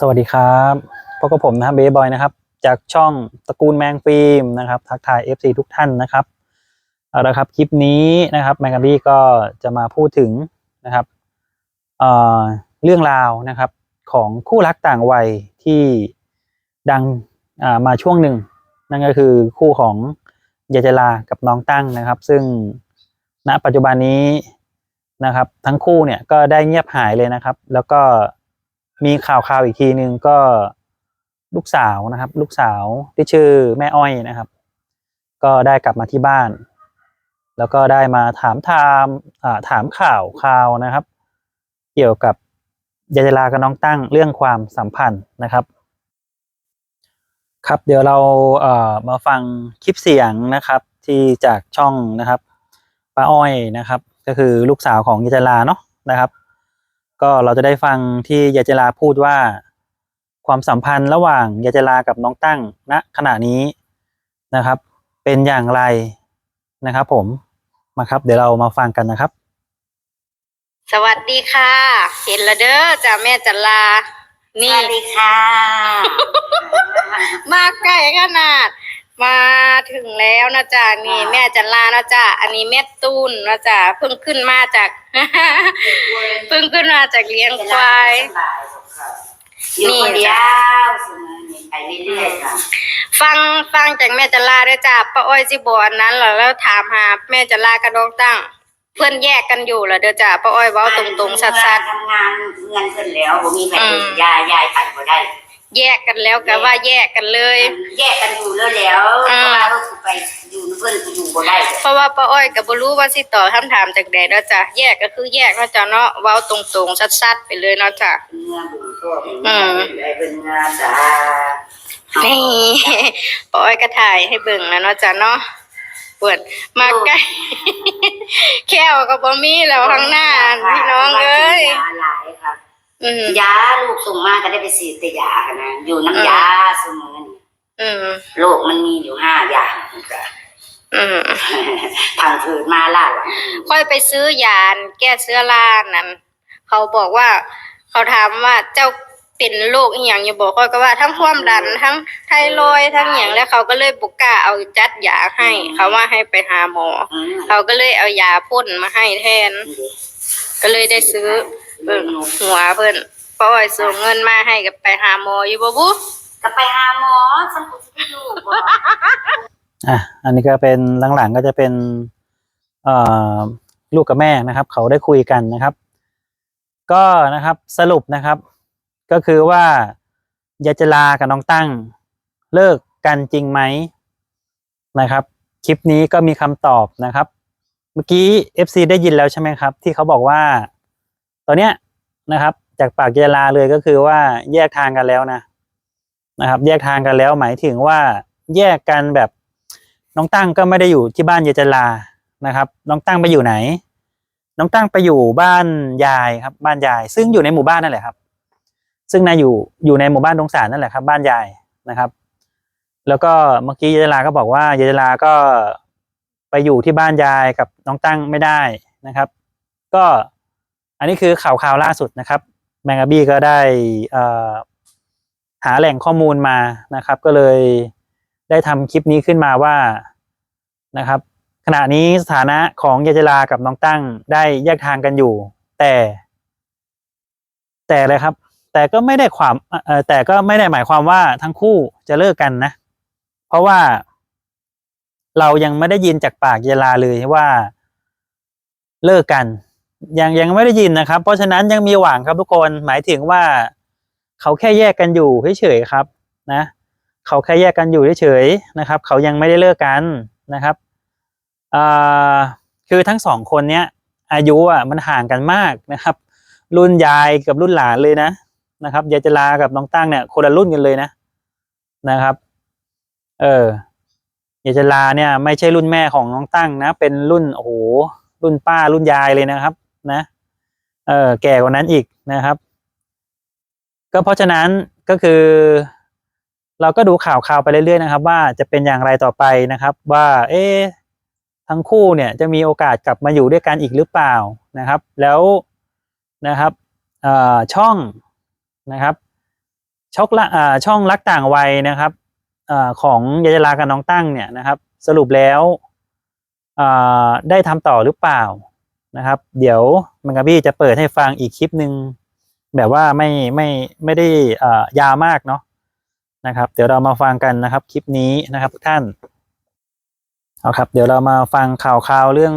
สวัสดีครับพบกับผมนะครับเบย์บอยนะครับ จากช่องตระกูลแมงฟิล์มนะครับ ทักทาย FC ทุกท่านนะครับเอาละครับคลิปนี้นะครับแมงกาบี้ก็จะมาพูดถึงนะครับเอ่อเรื่องราวนะครับของคู่รักต่างวัยที่ดังามาช่วงหนึ่ง นั่นก็คือคู่ของยายจลากับน้องตั้งนะครับ ซึ่งณปัจจุบันนี้นะครับ ทั้งคู่เนี่ยก็ได้เงียบหายเลยนะครับ แล้วก็ มีข่าวข่าวอีกทีหนึ่งก็ลูกสาวนะครับ ลูกสาวที่ชื่อแม่อ้อยนะครับ ก็ได้กลับมาที่บ้าน แล้วก็ได้มาถามถามถามข่าวข่าวนะครับ เกี่ยวกับยายจลากับน้องตั้งเรื่องความสัมพันธ์นะครับ ครับเดี๋ยวเราเอ่อมาฟังคลิปเสียงนะครับ ที่จากช่องนะครับป้าอ้อยนะครับ ก็คือลูกสาวของยายจลาเนาะนะครับ ก็เราจะได้ฟังที่ยายจลาพูดว่า ความสัมพันธ์ระหว่างยายจลากับน้องตั้งณขณะนี้นะครับ เป็นอย่างไรนะครับผมมาครับ เดี๋ยวเรามาฟังกันนะครับ สวัสดีค่ะ เห็นและเด้อจ้าแม่จันลาสนี่วัสดีค่ะ มาใกล้ขนาด มาถึงแล้วนะจ๊ะนี่แม่จันลานะจ๊ะอันนี้แม่ตูนนะจ๊ะเพิ่งขึ้นมาจาก เพิ่งขึ้นมาจากเลี้ยงควายอยู่คนเดียวสมอนี่ไปเรื่อยๆค่ะฟังฟังจากแม่จันลาด้วยจ้ะป้าอ้อยสิบอกอันนั้นเหรอแล้วถามหาแม่จันลากระดองตั้ง เพื่อนแยกกันอยู่เหรอเด้อจ้ะป้าอ้อยเว้าตรงๆสัดทำงานเงินเพิ่นแล้วบ่มีใครอืมยายยายไปบ่ได้ๆ แยกกันแล้วก็ว่าแยกกันเลย แยกกันอยู่แล้วแล้วอืมเพราะว่าเราถูกไปอยู่เพิ่นก็อยู่บ่ได้เพราะว่าป้าอ้อยก็บ่รู้ว่าสิตอบคำถามจากใดเนาะจ้ะแยกก็คือแยกเนาะจ้ะเนาะเว้าตรงๆชัดๆไปเลยเนาะจ้ะเงินบุญก็อืมได้เป็นงานจ้านี่ป้าอ้อยก็ถ่ายให้เบิ่งแล้วเนาะจ้ะเนาะเปิดมาใกล้แค่วก็บ่มีแล้วข้างหน้าพี่น้องเอ้ยยาหลายค่ะอืม ยาลูกส่งมาก็ได้ไปฉีดแต่ยานะอยู่น้ำยาเสมอนี่อืมโรคมันมีอยู่ห้าอย่างจ้ะอืมทางผืนมาล่าอะค่อยไปซื้อยานแก้เชื้อรานั่นเขาบอกว่า เขาถามว่าเจ้าเป็นโรคอีหยังอยู่บอกค่อยก็ว่าทั้งความดันทั้งไทรอยด์ทั้งอย่างแล้วเขาก็เลยบุกกล้าเอาจัดยาให้ เขาว่าให้ไปหาหมออืมเขาก็เลยเอายาพ่นมาให้แทน ก็เลยได้ซื้อ เบิ่งหัวเพิ่นเพราะว่าส่งเงินมาให้กับไปหาหมออยู่บ่บุก็ไปหาหมอฉันก็อยู่บ่อะอันนี้ก็เป็นหลังๆก็จะเป็นเอ่อลูกกับแม่นะครับ เขาได้คุยกันนะครับ ก็นะครับสรุปนะครับ ก็คือว่ายาจลากับน้องตั้งเลิกกันจริงไหมนะครับ คลิปนี้ก็มีคำตอบนะครับ เมื่อกี้ FC ได้ยินแล้วใช่ไหมครับ ที่เขาบอกว่า ตอนเนี้ยนะครับ จากปากยายลาเลยก็คือว่าแยกทางกันแล้วนะนะครับ แยกทางกันแล้วหมายถึงว่าแยกกันแบบน้องตั้งก็ไม่ได้อยู่ที่บ้านยายจลานะครับ น้องตั้งไปอยู่ไหน น้องตั้งไปอยู่บ้านยายครับบ้านยาย ซึ่งอยู่ในหมู่บ้านนั่นแหละครับ ซึ่งนายอยู่อยู่ในหมู่บ้านตรงสารนั่นแหละครับ บ้านยายนะครับ แล้วก็เมื่อกี้ยายจลาก็บอกว่ายายจลาก็ไปอยู่ที่บ้านยายกับน้องตั้งไม่ได้นะครับ ก็ อันนี้คือข่าวข่าวล่าสุดนะครับ แมงกะบี้ก็ได้หาแหล่งข้อมูลมานะครับ ก็เลยได้ทำคลิปนี้ขึ้นมาว่านะครับ ขณะนี้สถานะของยายจลากับน้องตั้งได้แยกทางกันอยู่ แต่ แต่เลยครับ แต่ก็ไม่ได้ความแต่ก็ไม่ได้หมายความว่าทั้งคู่จะเลิกกันนะ เพราะว่าเรายังไม่ได้ยินจากปากยายลาเลยว่าเลิกกัน ยังยังไม่ได้ยินนะครับ เพราะฉะนั้นยังมีหวังครับทุกคนหมายถึงว่า เขาแค่แยกกันอยู่เฉยๆครับนะ เขาแค่แยกกันอยู่เฉยๆนะครับ เขายังไม่ได้เลิกกันนะครับคือทั้งสองคนเนี้ยอายุอะมันห่างกันมากนะครับ รุ่นยายกับรุ่นหลานเลยนะนะครับยายจลากับน้องตั้งเนี่ยคนละรุ่นกันเลยนะนะครับ เออยายจลาเนี่ย ไม่ใช่รุ่นแม่ของน้องตั้งนะ เป็นรุ่นโอ้โหรุ่นป้ารุ่นยายเลยนะครับ นะ เออแก่กว่านั้นอีกนะครับ ก็เพราะฉะนั้นก็คือ เราก็ดูข่าวข่าวไปเรื่อยๆนะครับ ว่าจะเป็นอย่างไรต่อไปนะครับ ว่า เอ๊ะทั้งคู่เนี่ยจะมีโอกาสกลับมาอยู่ด้วยกันอีกหรือเปล่านะครับ แล้วนะครับเอ่อช่องนะครับช่องละอ่าช่องรักต่างวัยนะครับอ่าของยายาลากับน้องตั้งเนี่ยนะครับ สรุปแล้วอ่าได้ทำต่อหรือเปล่า นะครับ เดี๋ยวมังกาบี้จะเปิดให้ฟังอีกคลิปหนึ่งแบบว่าไม่ไม่ไม่ได้อ่ายาวมากเนาะนะครับ เดี๋ยวเรามาฟังกันนะครับคลิปนี้นะครับทุกท่านเอาครับ เดี๋ยวเรามาฟังข่าวข่าวเรื่อง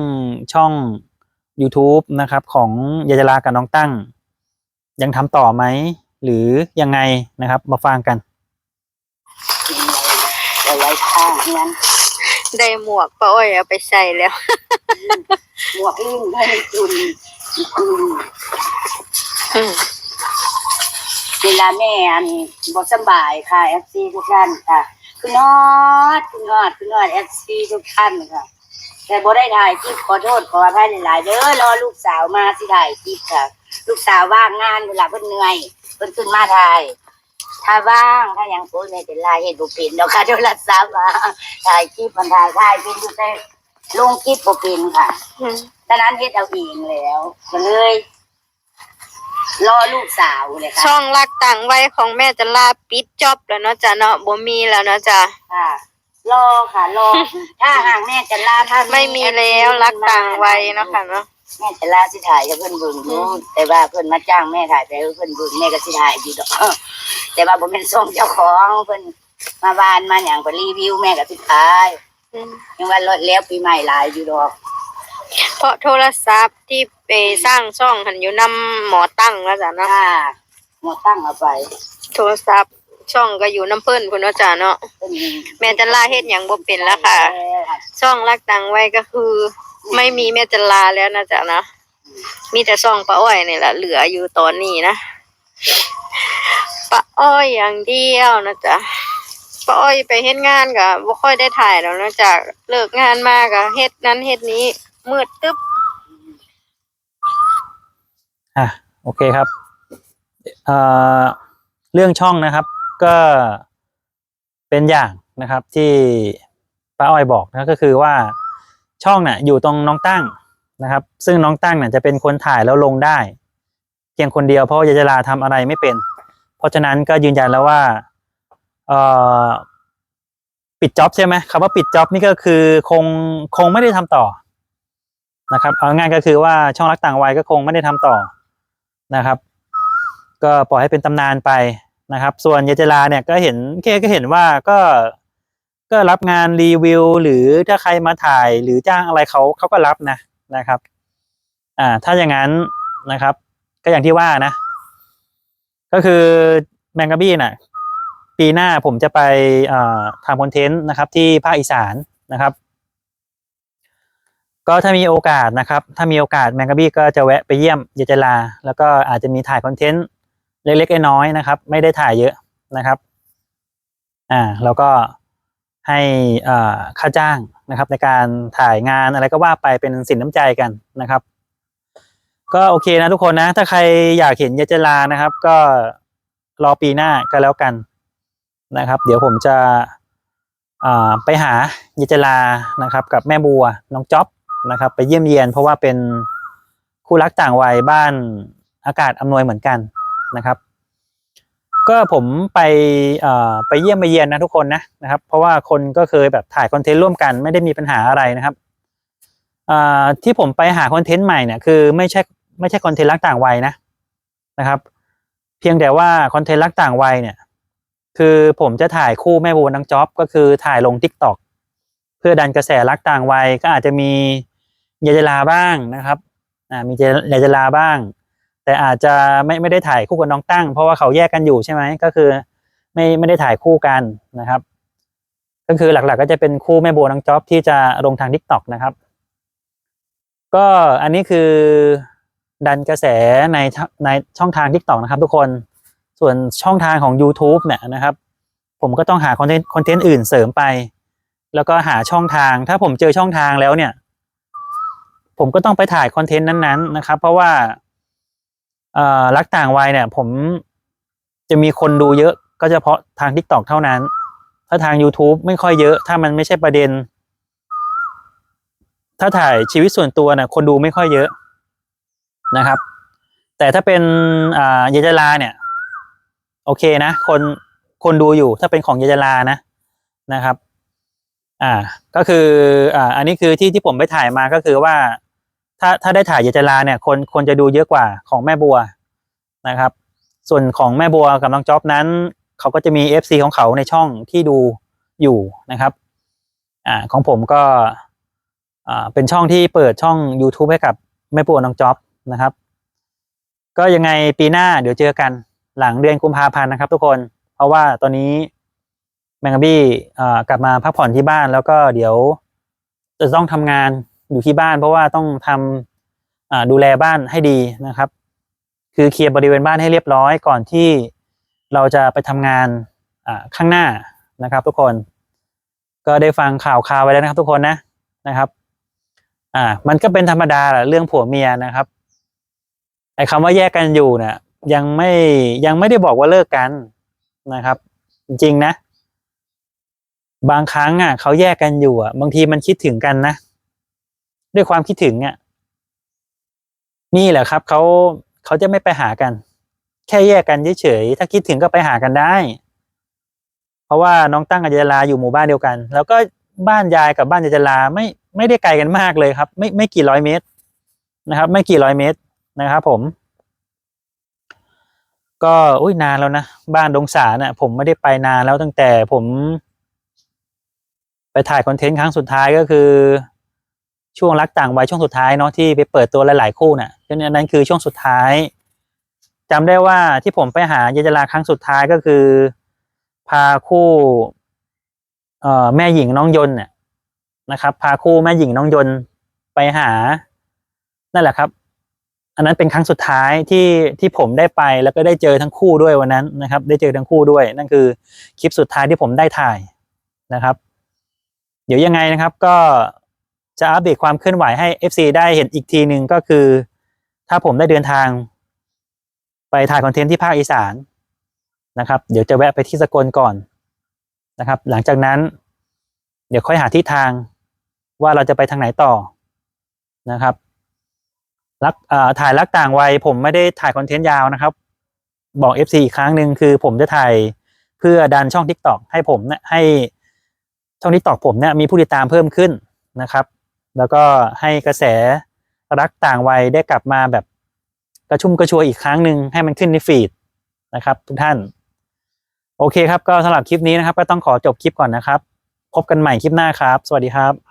ช่อง YouTube นะครับ ของยายาลากับน้องตั้ง ยังทำต่อไหม หรือยังไงนะครับ มาฟังกันเอาไว้ข้างนั้นได้หมวกป้าอ้อยเอาไปใส่แล้ว หมวกลิ่งให้คุณอืมเวลาแม่อันบ่สำบายค่ะเอฟซีทุกท่านค่ะคุณนอดคุณนอดคุณนอดเอฟซีทุกท่านค่ะ แต่บได้ถ่ายคลิปขอโทษขออภัยหลายๆเด้อรอลูกสาวมาสิถ่ายคลิปค่ะ ลูกสาวว่างงานเวลาเพิ่นเหนื่อยเพิ่นขึ้นมาถ่ายถ้าว่างถ้ายังโพสต์ในเป็นลายเฮ็ดบ่เป็นเนาะค่ะโทรศัพท์มาถ่ายคลิปมันถ่ายถ่ายเป็นอยู่แต่ ลงคลิปบ่เป็นค่ะอืมตอนนั้นเฮ็ดเอาเองแล้วก็เลย รอลูกสาวเลยค่ะช่องรักต่างวัยของแม่จะลาปิดจ็อบแล้วเนาะจ้ะเนาะบ่มีแล้วเนาะจ้ะค่ะ รอค่ะ รอ ถ้าหากแม่จะลาท่านไม่มีแล้วรักต่างวัยเนาะค่ะเนาะแม่จะลาสิถ่ายให้เพิ่นเบิ่งอยู่แต่ว่าเพิ่นมาจ้างแม่ถ่ายไปให้เพิ่นเบิ่งแม่ก็สิถ่ายอยู่ดอกเออแต่ว่าบ่แม่นส่งเจ้าของเพิ่นมาบ้านมาหยังไปรีวิวแม่ก็สิถ่ายอืม ยังว่าลดแล้วปีใหม่หลายอยู่ดอก เพราะโทรศัพท์ที่ไปสร้างช่องหันอยู่นำหมอตั้งแล้วจ้ะเนาะค่ะหมดตั้งเอาไป โทรศัพท์ช่องก็อยู่น้ำเพิ่นพุ่นเนาะจ้ะเนาะเพิ่นแม่จะลาเฮ็ดหยังบ่เป็นแล้วค่ะ ช่องรักต่างวัยก็คือ ไม่มีแม่จะลาแล้วนะจ๊ะนะมีแต่ช่องป้าอ้อยนี่แหละเหลืออยู่ตอนนี้นะป้าอ้อยอย่างเดียวนะจ๊ะ ป้าอ้อยไปเฮ็ดงานก็บ่ค่อยได้ถ่ายแล้วนะจ๊ะเลิกงานมาก็เฮ็ดนั้นเฮ็ดนี้ มืดตึ๊บอะโอเคครับเอ่อเรื่องช่องนะครับ ก็เป็นอย่างนะครับที่ป้าอ้อยบอกนะก็คือว่าช่องน่ะอยู่ตรงน้องตั้งนะครับ ซึ่งน้องตั้งน่ะจะเป็นคนถ่ายแล้วลงได้ เพียงคนเดียวเพราะยายจลาทำอะไรไม่เป็น เพราะฉะนั้นก็ยืนยันแล้วว่า ปิดจ็อบใช่ไหมคำว่าปิดจ็อบนี่ก็คือคงคงไม่ได้ทำต่อนะครับเอาง่ายก็คือว่าช่องรักต่างวัยก็คงไม่ได้ทำต่อนะครับ ก็ปล่อยให้เป็นตำนานไปนะครับ ส่วนยายจลาเนี่ยก็เห็นแค่ก็เห็นว่าก็ก็รับงานรีวิว หรือถ้าใครมาถ่ายหรือจ้างอะไรเขาเขาก็รับนะนะครับอ่าถ้าอย่างนั้นนะครับ ก็อย่างที่ว่านะ ก็คือแมงกะบี้น่ะ ปีหน้าผมจะไปทำคอนเทนต์นะครับ ที่ภาคอีสานนะครับ ก็ถ้ามีโอกาสนะครับ ถ้ามีโอกาสแมงกะบี้ก็จะแวะไปเยี่ยมยายจลา แล้วก็อาจจะมีถ่ายคอนเทนต์เล็กๆน้อยๆนะครับ ไม่ได้ถ่ายเยอะนะครับอ่าแล้วก็ให้ค่าจ้างนะครับ ในการถ่ายงานอะไรก็ว่าไปเป็นสินน้ำใจกันนะครับ ก็โอเคนะทุกคนนะ ถ้าใครอยากเห็นยายจลานะครับ ก็รอปีหน้าก็แล้วกัน นะครับ เดี๋ยวผมจะไปหายจลานะครับ กับแม่บัวน้องจ๊อบนะครับ ไปเยี่ยมเยียน เพราะว่าเป็นคู่รักต่างวัยบ้านอากาศอำนวยเหมือนกันนะครับ ก็ผมไปไปเยี่ยมไปเยียนนะทุกคนนะนะครับ เพราะว่าคนก็เคยแบบถ่ายคอนเทนต์ร่วมกัน ไม่ได้มีปัญหาอะไรนะครับที่ผมไปหาคอนเทนต์ใหม่เนี่ยคือไม่ใช่ไม่ใช่คอนเทนต์รักต่างวัยนะนะครับ เพียงแต่ว่าคอนเทนต์รักต่างวัยเนี่ย คือผมจะถ่ายคู่แม่บูนังจ็อบ ก็คือถ่ายลง t ิ k t o k เพื่อดันกระแสรักต่างวัยก็อาจจะมียาจลาบ้างนะครับอ่ามียาจลาบ้าง แต่อาจจะไม่ไม่ได้ถ่ายคู่กับน้องตั้ง เพราะว่าเขาแยกกันอยู่ใช่ไหมก็คือ ไม่ไม่ได้ถ่ายคู่กันนะครับ ก็คือหลักๆก็จะเป็นคู่แม่โบนังจ็อบที่จะลงทาง t ิ k t o k นะครับ ก็อันนี้คือดันกระแสในช่องในช่องทาง t ิ k t o k นะครับ ทุกคน ส่วนช่องทางของ YouTube เนี่ยนะครับ ผมก็ต้องหาคอนเทนต์คอนเทนต์อื่นเสริมไป แล้วก็หาช่องทาง ถ้าผมเจอช่องทางแล้วเนี่ย ผมก็ต้องไปถ่ายคอนเทนต์นั้นๆนะครับ เพราะว่าเอ่อรักต่างวัยเนี่ย ผมจะมีคนดูเยอะก็เฉพาะทาง TikTok เท่านั้น ถ้าทาง YouTube ไม่ค่อยเยอะ ถ้ามันไม่ใช่ประเด็น ถ้าถ่ายชีวิตส่วนตัวเนี่ยคนดูไม่ค่อยเยอะนะครับ แต่ถ้าเป็นอ่ายายจลาเนี่ย โอเคนะ คนคนดูอยู่ถ้าเป็นของยายจลานะนะครับ อ่า ก็คืออ่าอันนี้คือที่ที่ผมไปถ่ายมาก็คือว่า ถ้าถ้าได้ถ่ายยายจลาเนี่ย คนคนจะดูเยอะกว่าของแม่บัวนะครับ ส่วนของแม่บัวกับน้องจ๊อบนั้นเขาก็จะมี FC ของเขาในช่องที่ดูอยู่นะครับ อ่าของผมก็อ่าเป็นช่องที่เปิดช่อง YouTube ให้กับแม่บัวน้องจ๊อบนะครับ ก็ยังไงปีหน้าเดี๋ยวเจอกัน หลังเดือนกุมภาพันธ์นะครับ ทุกคน เพราะว่าตอนนี้แมงกะบี้กลับมาพักผ่อนที่บ้านแล้วก็เดี๋ยว จะต้องทำงานอยู่ที่บ้าน เพราะว่าต้องทำอ่าดูแลบ้านให้ดีนะครับ คือเคลียร์บริเวณบ้านให้เรียบร้อยก่อนที่เราจะไปทำงานข้างหน้านะครับ ทุกคน ก็ได้ฟังข่าวข่าวไว้แล้วนะครับ ทุกคนนะนะครับอ่ามันก็เป็นธรรมดาแหละเรื่องผัวเมียนะครับไอ้คำว่าแยกกันอยู่เนี่ย ยังไม่ยังไม่ได้บอกว่าเลิกกันนะครับ จริงๆนะ บางครั้งอะเขาแยกกันอยู่อะ บางทีมันคิดถึงกันนะ ด้วยความคิดถึงอะนี่แหละครับเขาเขาจะไม่ไปหากัน แค่แยกกันเฉยๆถ้าคิดถึงก็ไปหากันได้ เพราะว่าน้องตั้งกับยาลาอยู่หมู่บ้านเดียวกัน แล้วก็บ้านยายกับบ้านยายลาไม่ไม่ได้ไกลกันมากเลยครับ ไม่ไม่กี่ร้อยเมตรนะครับ ไม่กี่ร้อยเมตรนะครับ ผม ก็อุ้ยนานแล้วนะ บ้านดงสารน่ะ ผมไม่ได้ไปนานแล้วตั้งแต่ผม ไปถ่ายคอนเทนต์ครั้งสุดท้ายก็คือ ช่วงรักต่างวัยช่วงสุดท้ายเนาะที่ไปเปิดตัวหลาย ๆ คู่น่ะฉะนั้นนั้นคือช่วงสุดท้ายจำได้ว่าที่ผมไปหายายจลาครั้งสุดท้ายก็คือ พาคู่เอ่อแม่หญิงน้องยนต์เนี่ยนะครับ พาคู่แม่หญิงน้องยนต์ไปหานั่นแหละครับ อันนั้นเป็นครั้งสุดท้ายที่ที่ผมได้ไปแล้วก็ได้เจอทั้งคู่ด้วยวันนั้นนะครับ ได้เจอทั้งคู่ด้วย นั่นคือคลิปสุดท้ายที่ผมได้ถ่ายนะครับ เดี๋ยวยังไงนะครับก็จะอัปเดตความเคลื่อนไหวให้ FC ได้เห็นอีกทีหนึ่งก็คือ ถ้าผมได้เดินทาง ไปถ่ายคอนเทนต์ที่ภาคอีสานนะครับ เดี๋ยวจะแวะไปที่สกลก่อนนะครับ หลังจากนั้น เดี๋ยวค่อยหาทิศทางว่าเราจะไปทางไหนต่อนะครับ รักถ่ายรักต่างวัยผมไม่ได้ถ่ายคอนเทนต์ยาวนะครับ บอก FC อีกครั้งหนึ่งคือผมจะถ่ายเพื่อดันช่อง TikTok ให้ผมเนี่ยให้ช่อง TikTok ผมเนี่ยมีผู้ติดตามเพิ่มขึ้นนะครับ แล้วก็ให้กระแสรักต่างวัยได้กลับมาแบบกระชุ่มกระชวยอีกครั้งหนึ่งให้มันขึ้นในฟีดนะครับ ทุกท่าน โอเคครับก็สำหรับคลิปนี้นะครับ ก็ต้องขอจบคลิปก่อนนะครับ พบกันใหม่คลิปหน้าครับ สวัสดีครับ